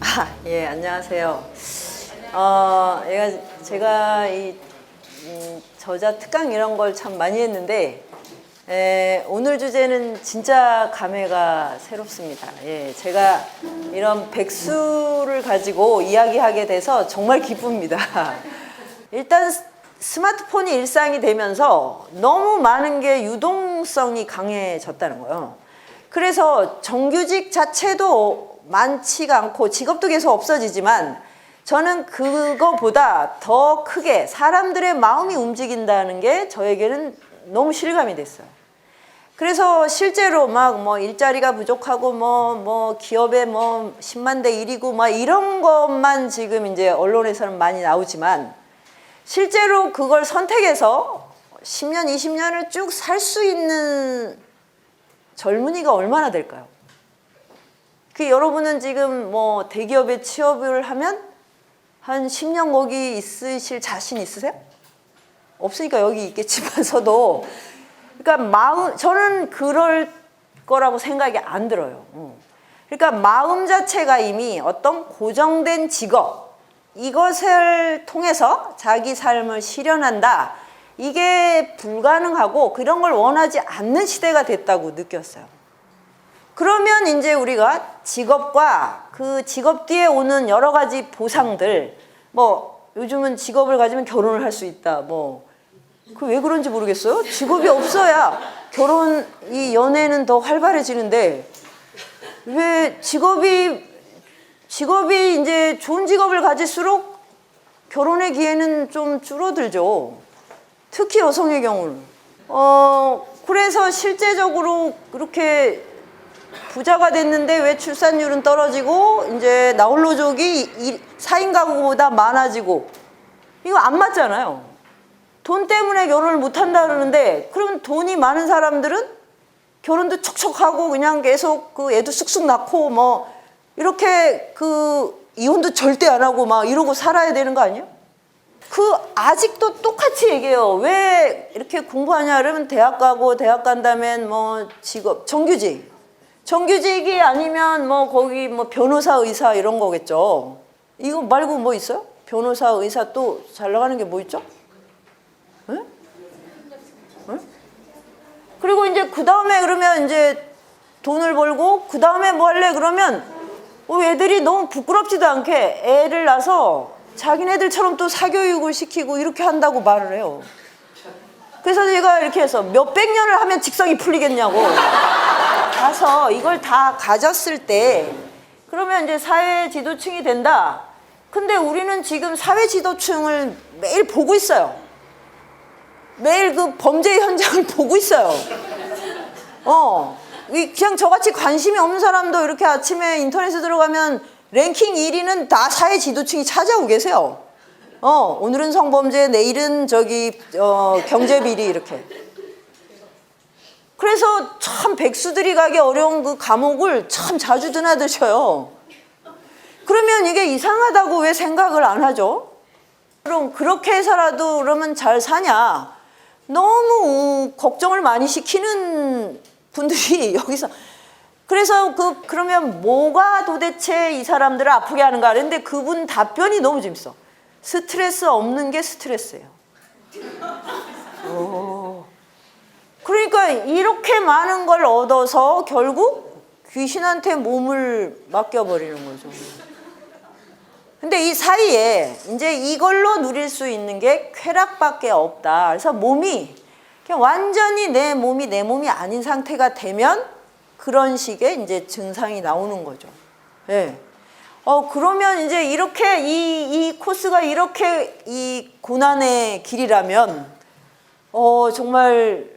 아, 예, 안녕하세요. 어, 얘가 제가 이 음, 저자 특강 이런 걸 참 많이 했는데 에, 오늘 주제는 진짜 감회가 새롭습니다. 예, 제가 이런 백수를 가지고 이야기하게 돼서 정말 기쁩니다. 일단 스- 스마트폰이 일상이 되면서 너무 많은 게 유동성이 강해졌다는 거예요. 그래서 정규직 자체도 많지가 않고 직업도 계속 없어지지만 저는 그거보다 더 크게 사람들의 마음이 움직인다는 게 저에게는 너무 실감이 됐어요. 그래서 실제로 막 뭐 일자리가 부족하고 뭐뭐 기업에 뭐 10만 대 1이고 막 이런 것만 지금 이제 언론에서는 많이 나오지만 실제로 그걸 선택해서 10년, 20년을 쭉 살 수 있는 젊은이가 얼마나 될까요? 그 여러분은 지금 뭐 대기업에 취업을 하면 한 10년 거기 있으실 자신 있으세요? 없으니까 여기 있겠지만서도 그러니까 마음 저는 그럴 거라고 생각이 안 들어요. 어. 그러니까 마음 자체가 이미 어떤 고정된 직업 이것을 통해서 자기 삶을 실현한다. 이게 불가능하고 그런 걸 원하지 않는 시대가 됐다고 느꼈어요. 그러면 이제 우리가 직업과 그 직업 뒤에 오는 여러 가지 보상들, 뭐 요즘은 직업을 가지면 결혼을 할 수 있다, 뭐 그 왜 그런지 모르겠어요. 직업이 없어야 결혼 이 연애는 더 활발해지는데 왜 직업이 직업이 이제 좋은 직업을 가질수록 결혼의 기회는 좀 줄어들죠. 특히 여성의 경우는. 어, 그래서 실제적으로 그렇게 부자가 됐는데 왜 출산율은 떨어지고 이제 나홀로족이 이- 4인 가구보다 많아지고 이거 안 맞잖아요. 돈 때문에 결혼을 못 한다 그러는데 그럼 돈이 많은 사람들은 결혼도 척척하고 그냥 계속 그 애도 쑥쑥 낳고 뭐 이렇게 그 이혼도 절대 안 하고 막 이러고 살아야 되는 거 아니에요? 그 아직도 똑같이 얘기해요. 왜 이렇게 공부하냐 그러면 대학 가고 대학 간 다음엔 뭐 직업 정규직 정규직이 아니면 뭐 거기 뭐 변호사 의사 이런 거겠죠. 이거 말고 뭐 있어요? 변호사 의사 또 잘 나가는 게 뭐 있죠? 응? 응? 그리고 이제 그 다음에 그러면 이제 돈을 벌고 그 다음에 뭐 할래 그러면 어, 애들이 너무 부끄럽지도 않게 애를 낳아서 자기네들처럼 또 사교육을 시키고 이렇게 한다고 말을 해요. 그래서 제가 이렇게 해서 몇백 년을 하면 직성이 풀리겠냐고 가서 이걸 다 가졌을 때 그러면 이제 사회 지도층이 된다. 근데 우리는 지금 사회 지도층을 매일 보고 있어요. 매일 그 범죄 현장을 보고 있어요. 어, 이 그냥 저같이 관심이 없는 사람도 이렇게 아침에 인터넷에 들어가면 랭킹 1위는 다 사회 지도층이 차지하고 계세요. 어, 오늘은 성범죄, 내일은 저기 어, 경제 비리 이렇게. 그래서 참 백수들이 가기 어려운 그 감옥을 참 자주 드나드셔요. 그러면 이게 이상하다고 왜 생각을 안 하죠? 그럼 그렇게 해서라도 그러면 잘 사냐? 너무 걱정을 많이 시키는 분들이 여기서 그래서 그 그러면 뭐가 도대체 이 사람들을 아프게 하는가 그런데 그분 답변이 너무 재밌어. 스트레스 없는 게 스트레스예요. 오. 그러니까 이렇게 많은 걸 얻어서 결국 귀신한테 몸을 맡겨버리는 거죠. 근데 이 사이에 이제 이걸로 누릴 수 있는 게 쾌락밖에 없다. 그래서 몸이 그냥 완전히 내 몸이 내 몸이 아닌 상태가 되면 그런 식의 이제 증상이 나오는 거죠. 예. 어, 그러면 이제 이렇게 이, 이 코스가 이렇게 이 고난의 길이라면 어, 정말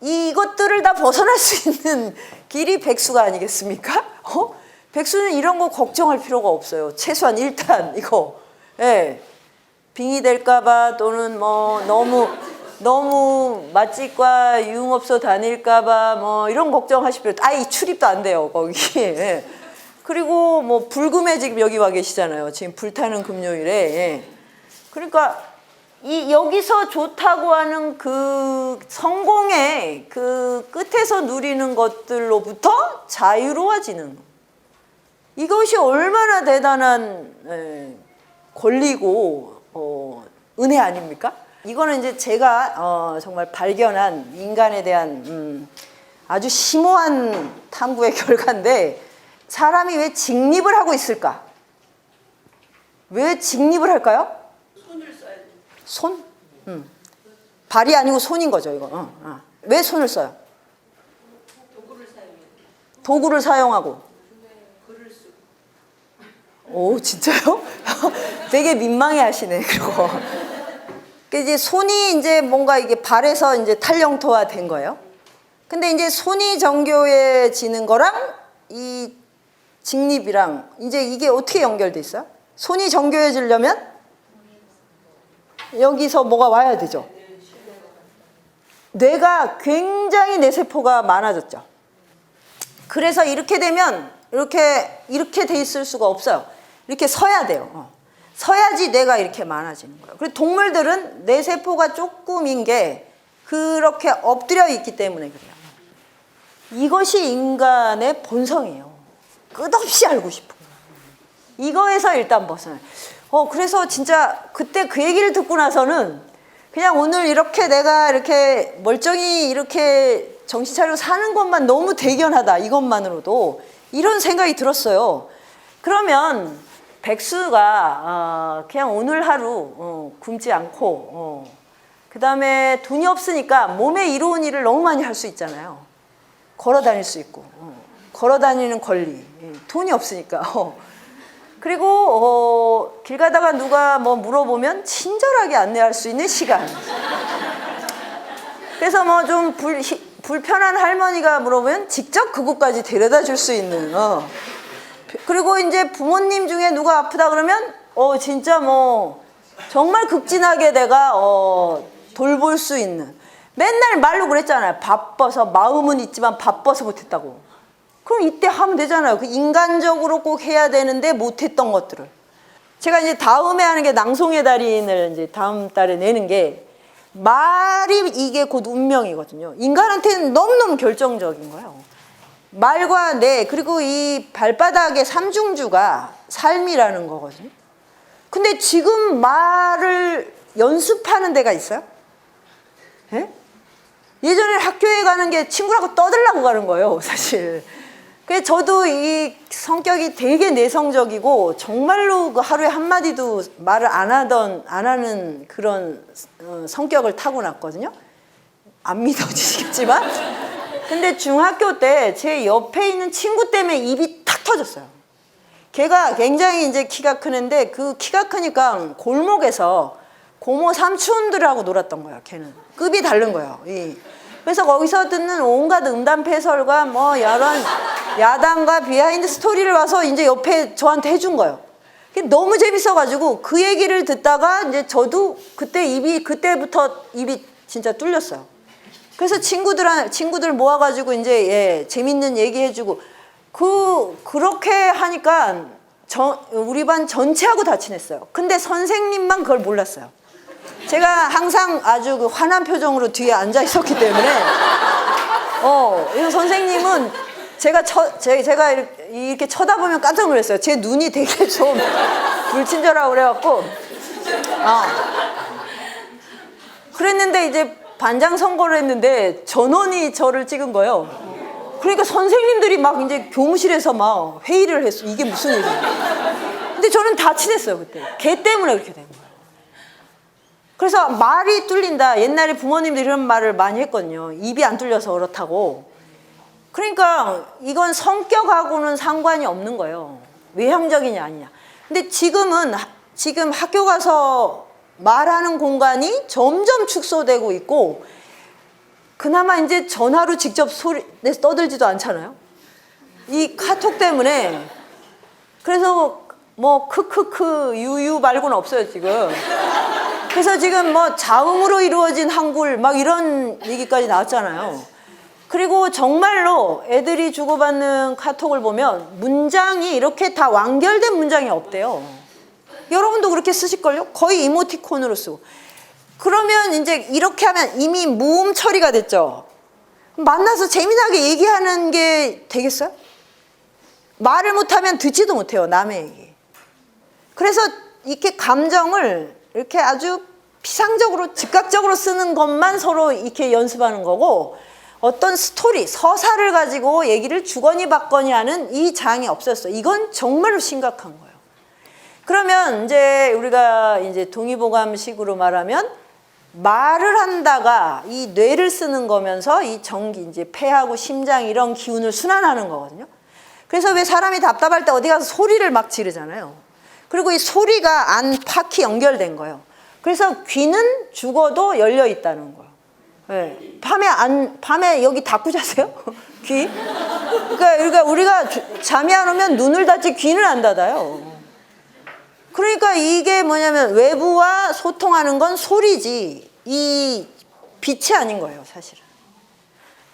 이것들을 다 벗어날 수 있는 길이 백수가 아니겠습니까? 어? 백수는 이런 거 걱정할 필요가 없어요. 최소한 일단 이거. 예. 빙의 될까봐 또는 뭐 너무 너무 맛집과 유흥업소 다닐까봐 뭐 이런 걱정하실 필요. 아이 출입도 안 돼요 거기. 예. 그리고 뭐 불금에 지금 여기 와 계시잖아요. 지금 불타는 금요일에. 예. 그러니까 이 여기서 좋다고 하는 그 성공의 그 끝에서 누리는 것들로부터 자유로워지는 이것이 얼마나 대단한 에, 권리고 어, 은혜 아닙니까? 이거는 이제 제가 어, 정말 발견한 인간에 대한 음, 아주 심오한 탐구의 결과인데 사람이 왜 직립을 하고 있을까? 왜 직립을 할까요? 손? 음. 발이 아니고 손인 거죠, 이거. 어, 어. 왜 손을 써요? 도구를 사용하고. 오, 진짜요? 되게 민망해 하시네, 그리고. 그 이제 손이 이제 뭔가 이게 발에서 이제 탈영토화 된 거예요. 근데 이제 손이 정교해지는 거랑 이 직립이랑 이제 이게 어떻게 연결돼 있어요? 손이 정교해지려면 여기서 뭐가 와야 되죠. 뇌가 굉장히 뇌 세포가 많아졌죠. 그래서 이렇게 되면 이렇게 이렇게 돼 있을 수가 없어요. 이렇게 서야 돼요. 어. 서야지 뇌가 이렇게 많아지는 거예요. 그리고 동물들은 뇌 세포가 조금인 게 그렇게 엎드려 있기 때문에 그래요. 이것이 인간의 본성이에요. 끝없이 알고 싶은 거예요. 이거에서 일단 벗어나요. 어, 그래서 진짜 그때 그 얘기를 듣고 나서는 그냥 오늘 이렇게 내가 이렇게 멀쩡히 이렇게 정신 차리고 사는 것만 너무 대견하다. 이것만으로도 이런 생각이 들었어요. 그러면 백수가 어, 그냥 오늘 하루 어, 굶지 않고 어, 그 다음에 돈이 없으니까 몸에 이로운 일을 너무 많이 할 수 있잖아요. 걸어 다닐 수 있고 어, 걸어 다니는 권리 예, 돈이 없으니까 어. 그리고 어, 길 가다가 누가 뭐 물어보면 친절하게 안내할 수 있는 시간 그래서 뭐 좀 불편한 할머니가 물어보면 직접 그곳까지 데려다 줄 수 있는 어. 그리고 이제 부모님 중에 누가 아프다 그러면 어 진짜 뭐 정말 극진하게 내가 어 돌볼 수 있는 맨날 말로 그랬잖아요. 바빠서 마음은 있지만 바빠서 못했다고. 그럼 이때 하면 되잖아요. 그 인간적으로 꼭 해야 되는데 못했던 것들을. 제가 이제 다음에 하는 게 낭송의 달인을 이제 다음 달에 내는 게 말이 이게 곧 운명이거든요. 인간한테는 너무너무 결정적인 거예요. 말과 뇌 그리고 이 발바닥의 삼중주가 삶이라는 거거든요. 근데 지금 말을 연습하는 데가 있어요? 예? 예전에 학교에 가는 게 친구라고 떠들라고 가는 거예요, 사실. 그래서 저도 이 성격이 되게 내성적이고 정말로 그 하루에 한 마디도 말을 안 하던, 안 하는 그런 어, 성격을 타고났거든요. 안 믿어지시겠지만. 근데 중학교 때 제 옆에 있는 친구 때문에 입이 탁 터졌어요. 걔가 굉장히 이제 키가 크는데 그 키가 크니까 골목에서 고모 삼촌들하고 놀았던 거야, 걔는. 급이 다른 거예요. 이. 그래서 거기서 듣는 온갖 음담 패설과 뭐 여러 야당과 비하인드 스토리를 와서 이제 옆에 저한테 해준 거예요. 너무 재밌어가지고 그 얘기를 듣다가 이제 저도 그때 입이 그때부터 입이 진짜 뚫렸어요. 그래서 친구들 친구들 모아가지고 이제 예, 재밌는 얘기 해주고 그 그렇게 하니까 저, 우리 반 전체하고 다 친했어요. 근데 선생님만 그걸 몰랐어요. 제가 항상 아주 그 환한 표정으로 뒤에 앉아 있었기 때문에 어, 이 선생님은 제가 처, 제, 제가 이렇게 쳐다보면 깜짝 놀랐어요. 제 눈이 되게 좀 불친절하고 그래갖고 어. 그랬는데 이제 반장 선거를 했는데 전원이 저를 찍은 거예요. 그러니까 선생님들이 막 이제 교무실에서 막 회의를 했어. 이게 무슨 일이야. 근데 저는 다 친했어요, 그때. 걔 때문에 그렇게 된 거예요. 그래서 말이 뚫린다. 옛날에 부모님들이 이런 말을 많이 했거든요. 입이 안 뚫려서 그렇다고. 그러니까 이건 성격하고는 상관이 없는 거예요. 외향적이냐 아니냐. 근데 지금은 지금 학교 가서 말하는 공간이 점점 축소되고 있고 그나마 이제 전화로 직접 소리 내서 떠들지도 않잖아요. 이 카톡 때문에 그래서 뭐 크크크 유유 말고는 없어요 지금. 그래서 지금 뭐 자음으로 이루어진 한글 막 이런 얘기까지 나왔잖아요. 그리고 정말로 애들이 주고받는 카톡을 보면 문장이 이렇게 다 완결된 문장이 없대요. 여러분도 그렇게 쓰실걸요? 거의 이모티콘으로 쓰고. 그러면 이제 이렇게 하면 이미 모음 처리가 됐죠. 만나서 재미나게 얘기하는 게 되겠어요? 말을 못하면 듣지도 못해요, 남의 얘기. 그래서 이렇게 감정을 이렇게 아주 피상적으로 즉각적으로 쓰는 것만 서로 이렇게 연습하는 거고 어떤 스토리, 서사를 가지고 얘기를 주거니 받거니 하는 이 장이 없었어. 이건 정말로 심각한 거예요. 그러면 이제 우리가 이제 동의보감식으로 말하면 말을 한다가 이 뇌를 쓰는 거면서 이 전기 이제 폐하고 심장 이런 기운을 순환하는 거거든요. 그래서 왜 사람이 답답할 때 어디 가서 소리를 막 지르잖아요. 그리고 이 소리가 안 파키 연결된 거예요. 그래서 귀는 죽어도 열려 있다는 거예요. 네. 밤에 안 밤에 여기 닫고 자세요? 귀? 그러니까, 우리가 주- 잠이 안 오면 눈을 닫지 귀는 안 닫아요. 그러니까 이게 뭐냐면 외부와 소통하는 건 소리지 이 빛이 아닌 거예요, 사실은.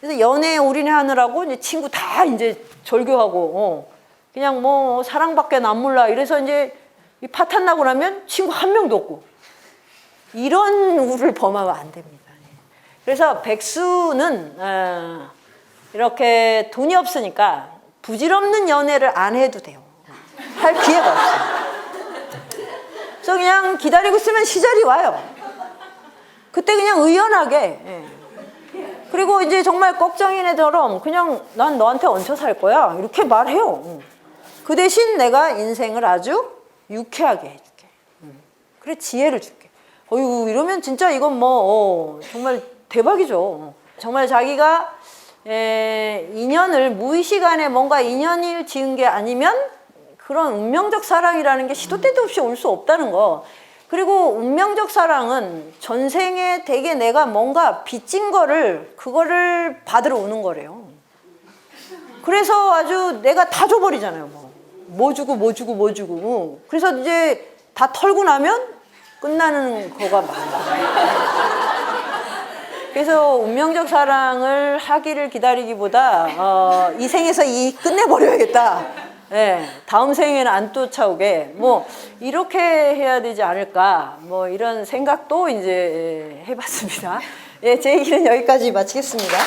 그래서 연애에 올인하느라고 이제 친구 다 이제 절교하고 어, 그냥 뭐 사랑밖에 안 몰라 이래서 이제 이 파탄 나고 나면 친구 한 명도 없고 이런 우를 범하면 안 됩니다. 예. 그래서 백수는 어, 이렇게 돈이 없으니까 부질없는 연애를 안 해도 돼요. 할 기회가 없어요. 그래서 그냥 기다리고 있으면 시절이 와요. 그때 그냥 의연하게. 예. 그리고 이제 정말 걱정인 애처럼 그냥 난 너한테 얹혀 살 거야. 이렇게 말해요. 응. 그 대신 내가 인생을 아주 유쾌하게 해줄게. 응. 그래, 지혜를 줄게. 어유 이러면 진짜 이건 뭐, 어, 정말 대박이죠. 어. 정말 자기가 에, 인연을 무의식 안에 뭔가 인연을 지은 게 아니면 그런 운명적 사랑이라는 게 시도 때도 없이 올 수 없다는 거. 그리고 운명적 사랑은 전생에 되게 내가 뭔가 빚진 거를 그거를 받으러 오는 거래요. 그래서 아주 내가 다 줘버리잖아요. 뭐, 뭐 주고 뭐 주고 뭐 주고. 어. 그래서 이제 다 털고 나면 끝나는 거가 많아. 그래서 운명적 사랑을 하기를 기다리기보다 어, 이 생에서 이 끝내버려야겠다. 예, 다음 생에는 안 쫓아오게 뭐 이렇게 해야 되지 않을까 뭐 이런 생각도 이제 해봤습니다. 예, 제 얘기는 여기까지 마치겠습니다.